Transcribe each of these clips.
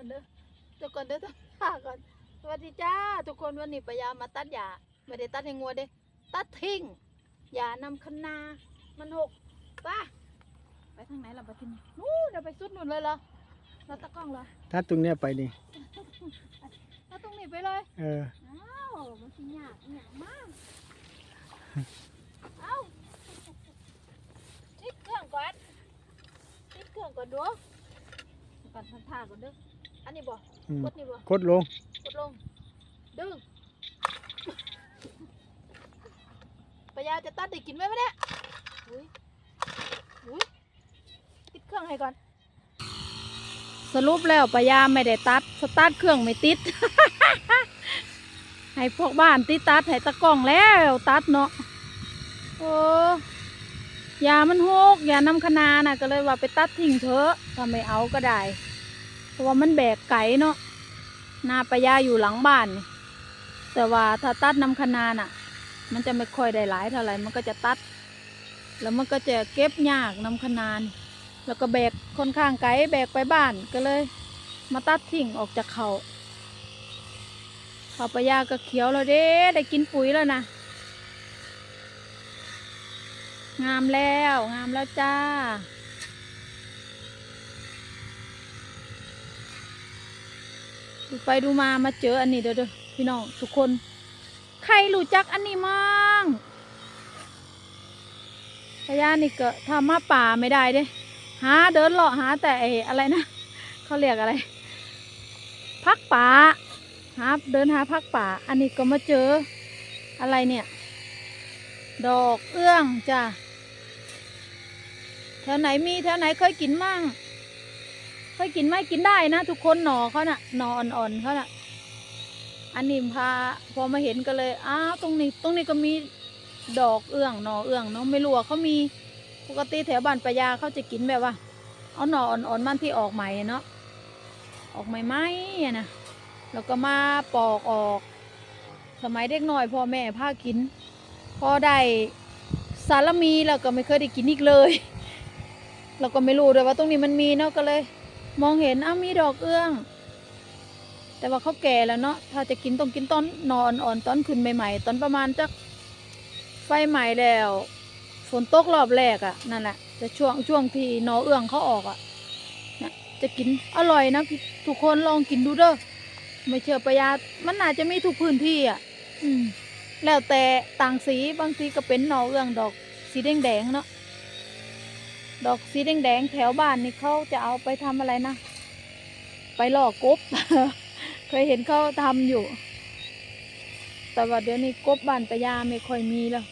ก่อนเด้อเดี๋ยวก่อนเด้อต้องพาก่อนสวัสดีจ้า ทุกคนวันนี้ปายามาตัดหญ้าไม่ได้ตัดให้งัวเด้ ตัดทิ้งหญ้านำคณามันหกไป้าไปทางไหนล่ะปะทินนู้นเดี๋ยวไปสุดนู่นเลยเหรอเราตะกล้องเหรอถ้าตรงเนี้ยไปนี่เราตรงนี้ไปเลย เอออ้าวมันสิหยากหยากมากเอ้าติดเครื่องก่อนติดเครื่องก่อนดูเดี๋ยวก่อนทันท่าก่อนเด้อ อันนี้บ่อืมกดนี่บ่กดลง กดลง ดึงปะยาจะตัดได้กินไหมวะเนี่ยอุ้ยอุ้ยติดเครื่องให้ก่อน สรุปแล้วปะยาไม่ได้ตัด สตาร์ทเครื่องไม่ติด ให้พวกบ้านติดตัดให้ตะกล้องแล้วตัดเนาะโอ้ยามันหกยานำคณาน่ะ ก็เลยว่าไปตัดทิ้งเถอะถ้าไม่เอาก็ได้เพ ราะว่ามันแบกไก่เนาะนาปยาอยู่หลังบ้านนี่แต่ว่าถ้าตัดนำคณาน่ะ มันจะไม่ค่อยได้หลายเท่าไหร่มันก็จะตัด แล้วมันก็จะเก็บยากนำคณานแล้วก็แบกค่อนข้างไกลแบกไปบ้านก็เลย มาตัดทิ้งออกจากเขาเขาปยาก็เขียวแล้วเด้ได้กินปุ๋ยแล้วนะงามแล้วงามแล้วจ้า ดูไปดูมามาเจออันนี้เด้อเด้อพี่น้องทุกคน ใครรู้จักอันนี้มั่งพญานี่ก็ทำมาป่าไม่ได้เด้หาเดินเลาะหาแต่ไอ้อะไรนะเขาเรียกอะไร พักป่าหาเดินหาพักป่า อันนี้ก็มาเจออะไรเนี่ย ดอกเอื้องจ้ะแถวไหนมีแถวไหนเคยกินมั่ง เคยกินไหมกินได้นะ ทุกคนหนอเขาน่ะหนออ่อนๆเขาน่ะ อันนี้พาพอมาเห็นก็เลยอ้าวตรงนี้ ตรงนี้ก็มีดอกเอื้องหนอเอื้องเนาะไม่รู้ว่าเขามีปกติแถวบ้านปยาเขาจะกินแบบว่า เอาหนออ่อนๆมันที่ออกใหม่เนาะออกใหม่ๆอะนะแล้วก็มาปอกออก สมัยเด็กหน้อยพ่อแม่พากิน พอได้สารมีแล้วก็ไม่เคยได้กินอีกเลย เราก็ไม่รู้ด้วยว่าตรงนี้มันมีเนาะก็เลย มองเห็นอ้ามีดอกเอื้อง แต่ว่าเขาแก่แล้วเนาะถ้าจะกินต้องกินตอนนอนอ่อนตอนขึ้นใหม่ๆตอนประมาณจักไฟใหม่แล้ว ฝนตกรอบแรกอะ่ะนั่นแหละจะช่วงช่วงที่นอเอื้องเขาออกอะ่ะนะจะกินอร่อยนะทุกคนลองกินดูเด้อไม่เชื่อประยัดมันน่าจจะมีทุกพื้นที่อะ่ะ อืมแล้วแต่ต่างสีบางทีก็เป็นนอเอื้องดอกสีแดงๆเนาะ ดอกสีแดงๆแถวบ้านนี่เขาจะเอาไปทำอะไรนะ ไปหลอกกบ เคยเห็นเขาทำอยู่ แต่ว่าเดี๋ยวนี้กบบ้านปะยาไม่ค่อยมีแล้ว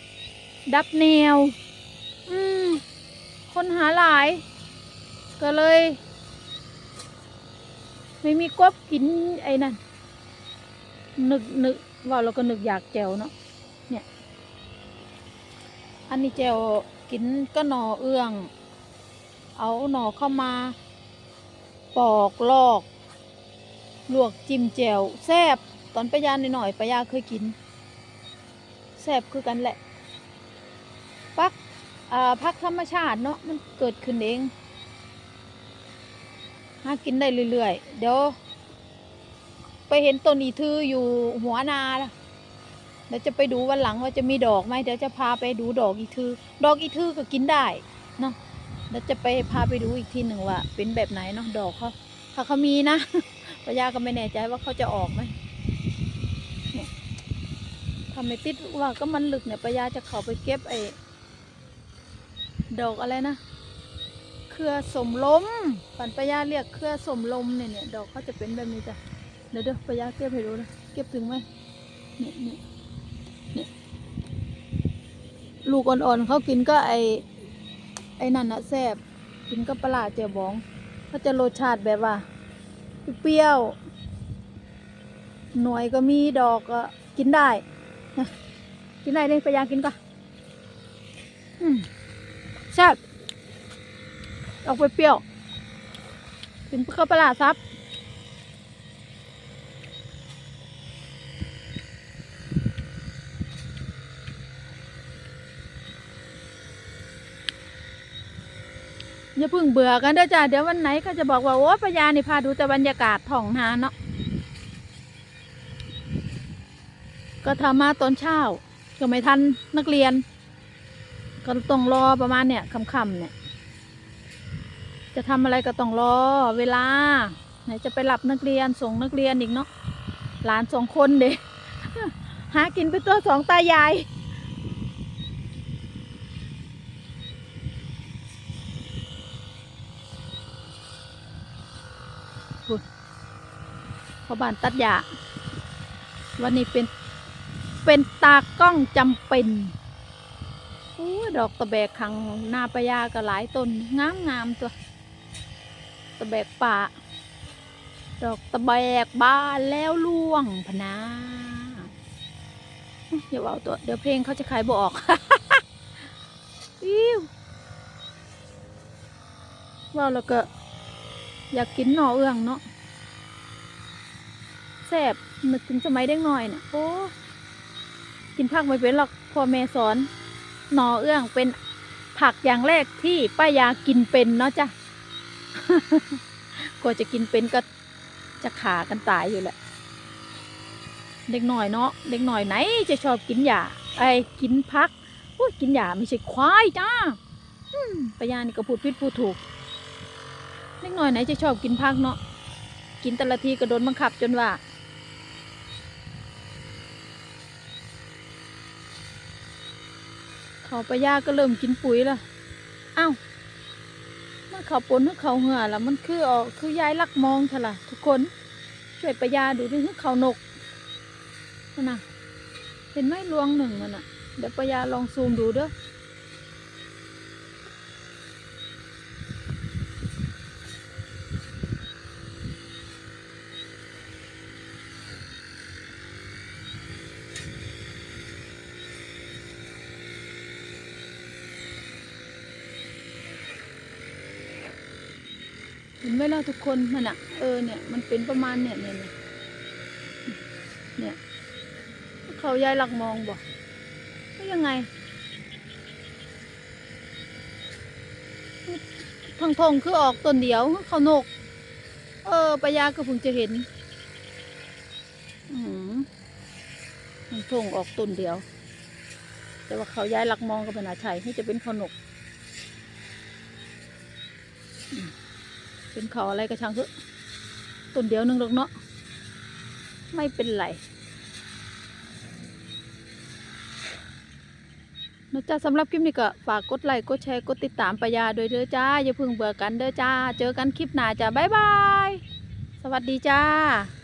ดับแนว อืม คนหาหลาย ก็เลย ไม่มีกบกินไอ้นั่น นึกนึกว่าเราก็นึกอยากแจวเนาะ เนี่ย อันนี้แจวกินก็หนอเอื้อง เอาหน่อเข้ามา ปอกลอก ลวกจิ้มแจ่วแซบตอนปยานหน่อยๆปยาเคยกินแซบคือกันแหละปักพักธรรมชาติเนาะมันเกิดขึ้นเองหากินได้เรื่อยๆ เดี๋ยว ไปเห็นต้นอีทืออยู่หัวนาละเดี๋ยวจะไปดูวันหลังว่าจะมีดอกไหมเดี๋ยวจะพาไปดูดอกอีทือ ดอกอีทือก็กินได้เนาะ แล้วจะไปพาไปดูอีกทีหนึ่งว่าเป็นแบบไหนเนาะดอกเขาถ้าเขามีนะปะยาก็ไม่แน่ใจว่าเขาจะออกไหมทำไม่ติดว่าก็มันลึกเนี่ยปะยาจะเข้าไปเก็บไอ้ดอกอะไรนะเครือสมลมปันปะยาเรียกเครือสมลมเนี่ยเนี่ยดอกเขาจะเป็นแบบนี้จ้ะเดี๋ยวเดี๋ยวปะยาเก็บให้ดูนะเก็บถึงไหมเนี่ยเนี่ยเนี่ยลูกอ่อนๆเขากินก็ไอ ไอ้นั่นนะแซ่บกินกับปลาเจียวบองเขาจะรสชาติแบบว่า เปรี้ยว หน่วยก็มีดอกก็กินได้ กินได้เลยพยายามกินก่อนแซ่บออกไปเปรี้ยว กินกับปลาซับ อย่าเพิ่งเบื่อกันเด้อจ้าเดี๋ยววันไหนก็จะบอกว่าโอ้ปายานี่พาดูแต่บรรยากาศท้องนาเนาะก็ทำมาตอนเช้าก็ไม่ทันนักเรียน ก็ต้องรอประมาณเนี่ยค่ำๆเนี่ย จะทำอะไรก็ต้องรอเวลาไหนจะไปรับนักเรียนส่งนักเรียนอีกเนาะหลานสองคนเด็หากินไปตัวสองตายาย พอบ้านตัดหญ้าวันนี้เป็นเป็นตากล้องจำเป็นอ้ยดอกตะแบกขังหน้าปะยาก็หลายต้นงามงามตัวตะแบกป่า ดอกตะแบกบานแล้วล่วงพนาอย่าเอาตัว เดี๋ยวเพลงเขาจะขายบออกอิ้วว่าแล้วก็อยากกินหน่อเอื้องเนาะ แซ่บนึกถึงสมัยเด็กน้อยเนี่ยโอ้กินผักไม่เป็นหรอกพ่อแม่สอนหนอเอื้องเป็นผักอย่างแรกที่ป้ายากินเป็นเนาะจ้ะกว่าจะกินเป็นก็จะขากันตายอยู่แหละ เด็กหน่อยเนาะเด็กหน่อยไหนจะชอบกินหญ้าไอ้กินพักโอ้ยกินหญ้าไม่ใช่ควายจ้าป้ายานี่ก็พูดผิดพูดถูกเล็กหน้อยไหนจะชอบกินผักเนาะกินแต่ละทีก็โดนบังคับจนว่า เขาไปยาก็เริ่มกินปุ๋ยละอ้าวมันเขาปนเมื่อเขาเหื่อละมันคือออกคือยายลักมองเถอะล่ะทุกคนช่วยปยาดูดิคือเขานกนั่นนะเห็นไหมรวงหนึ่งมันอะเดี๋ยวปยาลองซูมดูเด้อ ไหมล่ะทุกคนมันอะเออเนี่ยมันเป็นประมาณเนี่ยเนี่ยเนี่ยเนี่ยเขายายหลักมองบอกว่ายังไงทางทงคือออกต้นเดียวเขานก เออปยาก็เพิ่งจะเห็นอืมทางทงออกต้นเดียว แต่ว่าเขายายหลักมองก็เป็นอาชัยให้จะเป็นเขานก เป็นเขาอะไรก็ช่างเถอะต้นเดียวหนึงหรอกเนาะไม่เป็นไรนะจ๊ะสำหรับคลิปนี้ก็ฝากกดไลค์กดแชร์กดติดตามปายาโดยเด้อจ้าอย่าเพิ่งเบื่อกันเด้อจ้า เจอกันคลิปหน้าจ้าบ๊ายบาย สวัสดีจ้า